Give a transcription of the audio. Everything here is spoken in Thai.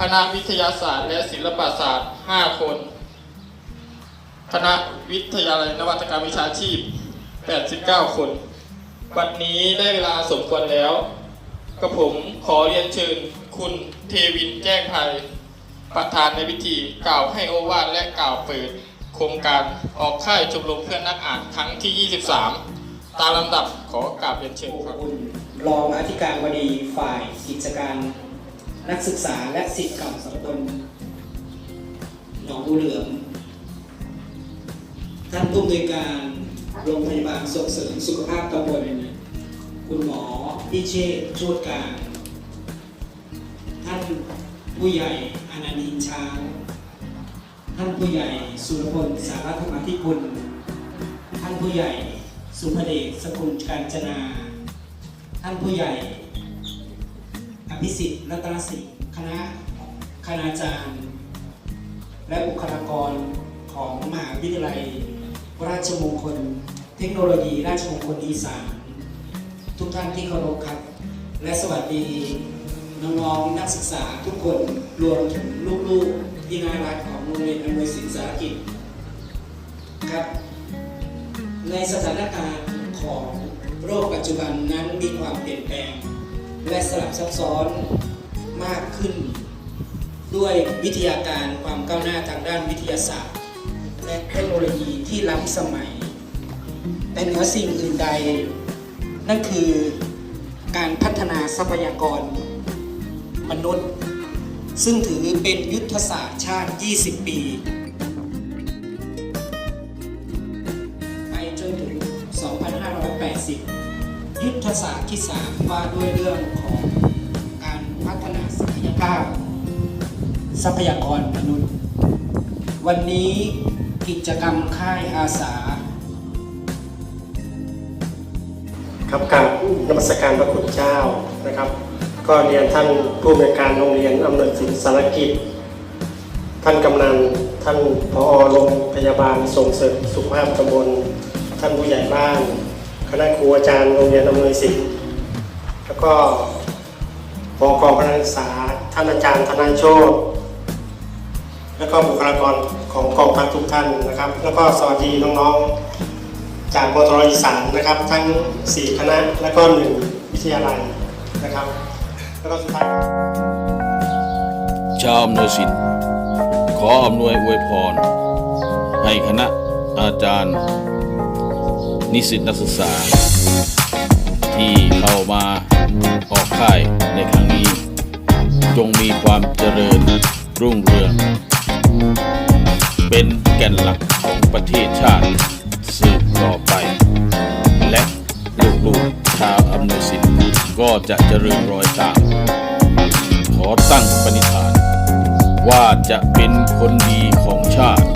คณะวิทยาศาสตร์และศิลปศาสตร์ 5 คน คณะวิทยาลัยนวัตกรรมวิชาชีพ 89 คน วันนี้ได้เวลาสมควรแล้วกระผมขอเรียนเชิญคุณเทวินแจ้งภัย ประธานในพิธีกล่าวให้โอวาทและกล่าวเปิด โครงการออกค่ายชมรมเพื่อนนักอ่านครั้งที่ 23 ตามลำดับขอกราบเรียนเชิญครับคุณรองอธิการบดีฝ่ายกิจการ นักศึกษาและสิทธิ์เก่าสากลหนองบัวเหลืองท่านผู้อำนวยการโรงพยาบาลส่งเสริมสุขภาพตำบลคุณหมอพิเชษชติการ ท่านผู้ใหญ่อนันต์อินช้าง ท่านผู้ใหญ่สุรพลสารธรรมธิคุณ ท่านผู้ใหญ่สุภเดชสกุลการจนา ท่านผู้ใหญ่ อภิสิทธิ์รัตนสิทธิ์คณะคณาจารย์ และบุคลากรของมหาวิทยาลัย ราชมงคล เทคโนโลยี ราชมงคลอีสานทุกท่านที่เคารพครับ และสวัสดีน้องๆนักศึกษาทุกคนรวมถึงลูกๆที่น่ารักของโรงเรียนอำนวยสินสารกิจครับ ในสถานการณ์ของโรคปัจจุบันนั้นมีความเปลี่ยนแปลง และสลับซับซ้อนมากขึ้น ด้วยวิทยาการความก้าวหน้าทางด้านวิทยาศาสตร์ และเทคโนโลยีที่ล้ำสมัย แต่เหนือสิ่งอื่นใด นั่นคือการพัฒนาทรัพยากร มนุษย์ ซึ่งถือเป็นยุทธศาสตร์ชาติ 20 ปีไปจนถึง 2580 ยุทธศาสตร์ที่ 3 ว่าด้วยเรื่องของการพัฒนาศักยภาพทรัพยากรมนุษย์ วันนี้กิจกรรมค่ายอาสา ครับกรารนมัสการพระคุณเจ้านะครับ ก็เรียนท่านผู้อำนวยการโรงเรียนอำนวยสินสารกิจ ท่านกำนันท่านผอโรงพยาบาลส่งเสริมสุขภาพตำบลท่านผู้ใหญ่บ้าน ณะครูอาจารย์โรงเรียนอำนวยสินแล้วก็บกคณะศึกษาท่านอาจารย์ธนาโชตแล้วก็บุคลากรของกองพันทุกท่านนะครับ แล้วก็สวัสดีน้องๆ จากมตรอีสานนะครับ ทั้ง 4 คณะและก็1วิทยาลัยนะครับ แล้วก็สุดท้ายชาวอำนวยสินขออำนวยอวยพร ให้คณะอาจารย์ นิสิตนักศึกษา ที่เข้ามาออกค่ายในครั้งนี้ จงมีความเจริญรุ่งเรือง เป็นแก่นหลักของประเทศชาติ สืบต่อไป และลูกๆชาวอำนวยสินก็จะเจริญรอยตาม ขอตั้งปณิธาน ว่าจะเป็นคนดีของชาติ